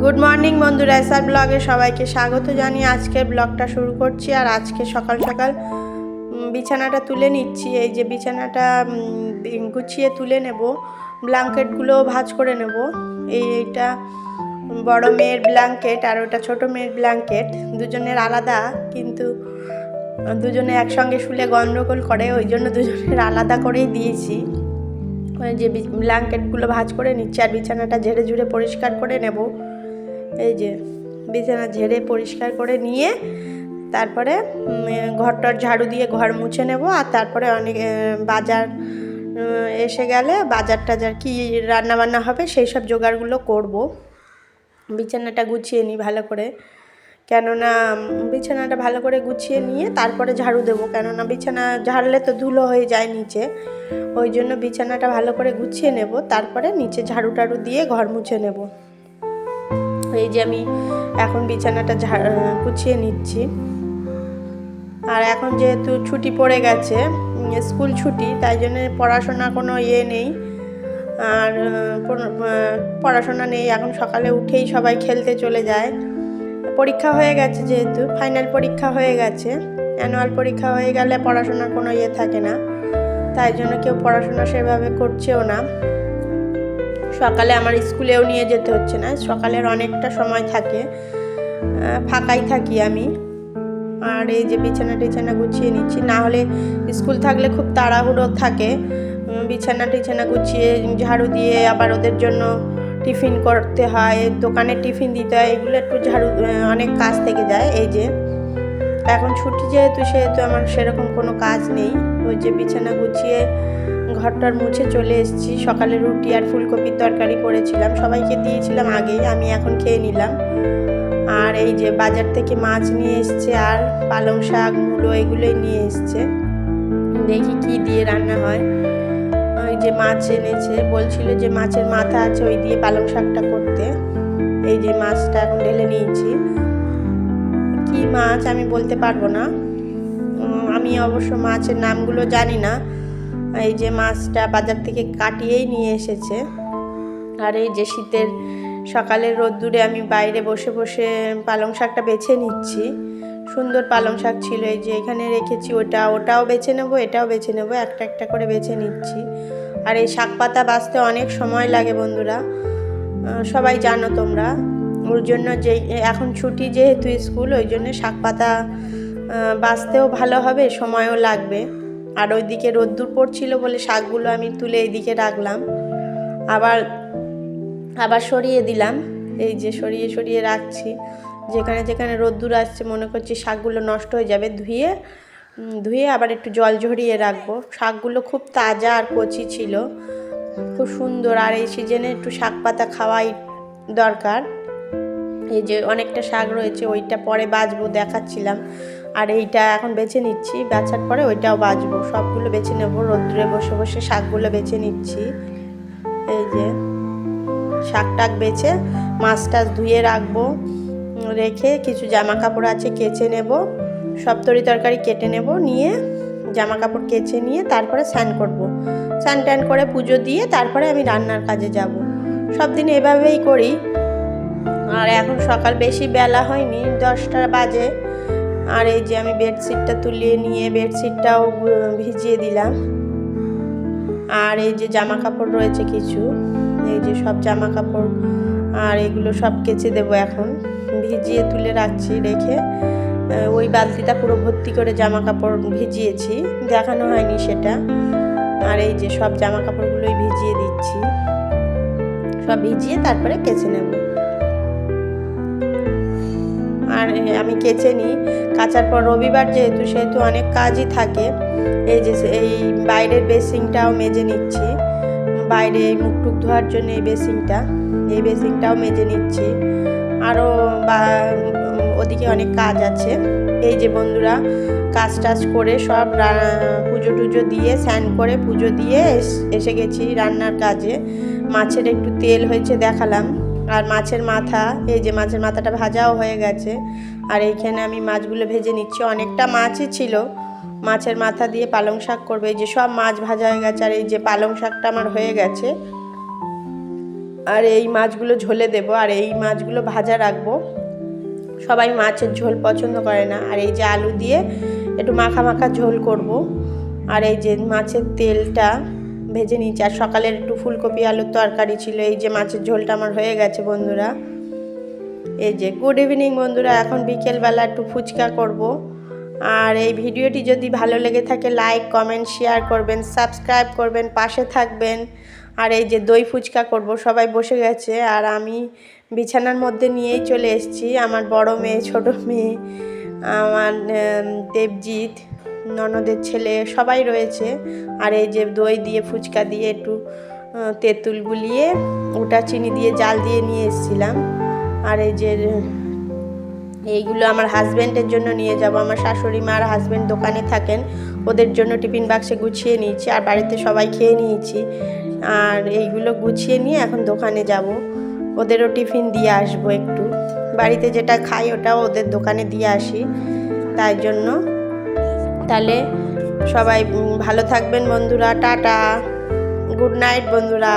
Good morning বন্ধুরা SR ব্লগে সবাইকে স্বাগত জানিয়ে আজকের ব্লগটা শুরু করছি আর আজকে সকাল সকাল বিছানাটা তুলে নিচ্ছি। এই যে বিছানাটা গুছিয়ে তুলে নেব। ব্ল্যাঙ্কেটগুলো ভাজ করে নেব। এই এইটা বড় মেয়ের ব্ল্যাঙ্কেট আর ওটা ছোট মেয়ের ব্ল্যাঙ্কেট দুজনের আলাদা, কিন্তু দুজনে একসঙ্গে শুলে গন্ডগোল করে, ওই জন্য দুজনের আলাদা করেই দিয়েছি। যে ব্ল্যাঙ্কেটগুলো ভাজ করে নিচ্ছি আর বিছানাটা ঝেড়ে ঝুড়ে পরিষ্কার করে নেব। এই যে বিছানা ঝেড়ে পরিষ্কার করে নিয়ে তারপরে ঘরটর ঝাড়ু দিয়ে ঘর মুছে নেব। আর তারপরে অনেক বাজার এসে গেলে বাজার টাজার কি রান্না বান্না হবে সেই সব জোগাড়গুলো করব। বিছানাটা গুছিয়ে নিই ভালো করে। কেননা, বিছানাটা ভালো করে গুছিয়ে নিয়ে তারপরে ঝাড়ু দেবো। কেননা, বিছানা ঝাড়লে তো ধুলো হয়ে যায় নিচে। ওই জন্য বিছানাটা ভালো করে গুছিয়ে নেব। তারপরে নিচে ঝাড়ু টাড়ু দিয়ে ঘর মুছে নেব। এই যে আমি এখন বিছানাটা গুছিয়ে নিচ্ছি। আর এখন যেহেতু ছুটি পড়ে গেছে স্কুল ছুটি, তাই জন্য পড়াশোনা কোনো ইয়ে নেই। আর পড়াশোনা নেই, এখন সকালে উঠেই সবাই খেলতে চলে যায়। পরীক্ষা হয়ে গেছে যেহেতু, ফাইনাল পরীক্ষা হয়ে গেছে। অ্যানুয়াল পরীক্ষা হয়ে গেলে পড়াশোনার কোনো ইয়ে থাকে না। তাই জন্য কেউ পড়াশোনা সেভাবে করছেও না। সকালে আমার স্কুলেও নিয়ে যেতে হচ্ছে না। সকালের অনেকটা সময় থাকে। ফাঁকাই থাকি আমি। আর এই যে বিছানা টিছানা গুছিয়ে নিচ্ছি, না হলে স্কুল থাকলে খুব তাড়াহুড়ো থাকে। বিছানা টিছানা গুছিয়ে ঝাড়ু দিয়ে আবার ওদের জন্য টিফিন করতে হয়। দোকানে টিফিন দিতে হয়, এগুলো একটু ঝাড়ু অনেক কাজ থেকে যায় এই যে। এখন ছুটি যেহেতু, সেহেতু আমার সেরকম কোনো কাজ নেই। ওই যে বিছানা গুছিয়ে ঘরটার মুছে চলে এসেছি। সকালে রুটি আর ফুলকপির তরকারি করেছিলাম। সবাইকে দিয়েছিলাম আগেই, আমি এখন খেয়ে নিলাম। আর এই যে বাজার থেকে মাছ নিয়ে এসছে আর পালং শাক, মূলো এগুলোই নিয়ে এসছে। দেখি কি দিয়ে রান্না হয়। ওই যে মাছ এনেছে, বলছিল যে মাছের মাথা আছে, ওই দিয়ে পালং শাকটা করতে। এই যে মাছটা এখন ঢেলে নিয়েছি। কি মাছ আমি বলতে পারব না। আমি অবশ্য মাছের নামগুলো জানি না। এই যে মাছটা বাজার থেকে কাটিয়েই নিয়ে এসেছে। আর এই যে শীতের সকালের রোদ্দুরে আমি বাইরে বসে বসে পালং শাকটা বেছে নিচ্ছি। সুন্দর পালং শাক ছিল। এই যে এখানে রেখেছি ওটা, ওটাও বেছে নেব, এটাও বেছে নেব, একটা একটা করে বেছে নিচ্ছি। আর এই শাক পাতা বাছতে অনেক সময় লাগে বন্ধুরা। সবাই জানো তোমরা। ওর জন্য যে, এখন ছুটি যেহেতু স্কুল, ওই জন্য শাক পাতা বাঁচতেও ভালো হবে, সময়ও লাগবে। আর ওইদিকে রোদ্দুর পড়ছিল বলে শাকগুলো আমি তুলে এইদিকে রাখলাম। আবার আবার সরিয়ে দিলাম। এই যে সরিয়ে সরিয়ে রাখছি। যেখানে যেখানে রোদ্দুর আসছে মনে করছি শাকগুলো নষ্ট হয়ে যাবে, ধুয়ে ধুয়ে আবার একটু জল ঝরিয়ে রাখব। শাকগুলো খুব তাজা আর কচি ছিল। খুব সুন্দর। আর এই সিজনে একটু শাক পাতা খাওয়াই দরকার। এই যে অনেকটা শাক রয়েছে, ওইটা পরে বাছবো দেখাচ্ছিলাম। আর এইটা এখন বেছে নিচ্ছি, বেচার পরে ওইটাও বাছবো সবগুলো বেছে নেব, রোদ্রে বসে বসে শাকগুলো বেছে নিচ্ছি। এই যে শাক টাক বেছে মাছ টাছ ধুয়ে রাখব, রেখে কিছু জামা কাপড় আছে কেচে নেব, সব তরি তরকারি কেটে নেব, নিয়ে জামা কাপড় কেচে নিয়ে তারপরে স্নান করব। স্নান ট্যান করে পুজো দিয়ে তারপরে আমি রান্নার কাজে যাব। সব দিন এভাবেই করি। আর এখন সকাল বেশি বেলা হয়নি, দশটা বাজে। আর এই যে আমি বেডশিটটা তুলিয়ে নিয়ে বেডশিটটাও ভিজিয়ে দিলাম। আর এই যে জামা কাপড় রয়েছে কিছু, এই যে সব জামা কাপড় আর এগুলো সব কেচে দেবো এখন। ভিজিয়ে তুলে রাখছি রেখে। ওই বালতিটা পুরো ভর্তি করে জামা কাপড় ভিজিয়েছি, দেখানো হয়নি সেটা। আর এই যে সব জামা কাপড়গুলোই ভিজিয়ে দিচ্ছি। সব ভিজিয়ে তারপরে কেচে নেব। আমি কেচে নিই। কাচার পর রবিবার যেহেতু, সেহেতু অনেক কাজই থাকে। এই যে এই বাইরের বেসিংটাও মেজে নিচ্ছি। বাইরে এই মুখ টুক ধোয়ার জন্য এই বেসিংটা এই বেসিংটাও মেজে নিচ্ছি। আরও বা, ওদিকে অনেক কাজ আছে। এই যে বন্ধুরা, কাজ টাজ করে সব পুজো টুজো দিয়ে, স্নান করে পুজো দিয়ে এসে গেছি রান্নার কাজে। মাছের একটু তেল হয়েছে দেখালাম। আর মাছের মাথা, এই যে মাছের মাথাটা ভাজাও হয়ে গেছে। আর এইখানে আমি মাছগুলো ভেজে নিচ্ছি। অনেকটা মাছই ছিল। মাছের মাথা দিয়ে পালং শাক করবে। এই যে সব মাছ ভাজা হয়ে গেছে। আর এই যে পালং শাকটা আমার হয়ে গেছে। আর এই মাছগুলো ঝোলে দেবো। আর এই মাছগুলো ভাজা রাখব। সবাই মাছের ঝোল পছন্দ করে না। আর এই যে আলু দিয়ে একটু মাখা মাখা ঝোল করব। আর এই যে মাছের তেলটা ভেজে নিচ্ছি আর সকালের একটু ফুলকপি, আলুর তরকারি ছিল। এই যে মাছের ঝোলটা আমার হয়ে গেছে বন্ধুরা। এই যে গুড ইভিনিং বন্ধুরা। এখন বিকেলবেলা একটু ফুচকা করব। আর এই ভিডিওটি যদি ভালো লেগে থাকে লাইক কমেন্ট শেয়ার করবেন সাবস্ক্রাইব করবেন, পাশে থাকবেন। আর এই যে দই ফুচকা করব, সবাই বসে গেছে। আর আমি বিছানার মধ্যে নিয়েই চলে এসেছি। আমার বড় মেয়ে, ছোট মেয়ে, আমার দেবজিৎ। ননদের ছেলে সবাই রয়েছে। আর এই যে দই দিয়ে, ফুচকা দিয়ে একটু তেঁতুল গুলিয়ে ওটা চিনি দিয়ে জাল দিয়ে নিয়ে এসেছিলাম। আর এই যে, এইগুলো আমার হাজব্যান্ডের জন্য নিয়ে যাব। আমার শাশুড়ি মা আর হাজব্যান্ড দোকানে থাকেন। ওদের জন্য টিফিন বাক্সে গুছিয়ে নিয়েছি আর বাড়িতে সবাই খেয়ে নিয়েছি। আর এইগুলো গুছিয়ে নিয়ে এখন দোকানে যাব। ওদেরও টিফিন দিয়ে আসব একটু। বাড়িতে যেটা খাই ওটাও ওদের দোকানে দিয়ে আসি। তাই জন্য তাহলে সবাই ভালো থাকবেন বন্ধুরা টাটা। গুড নাইট বন্ধুরা।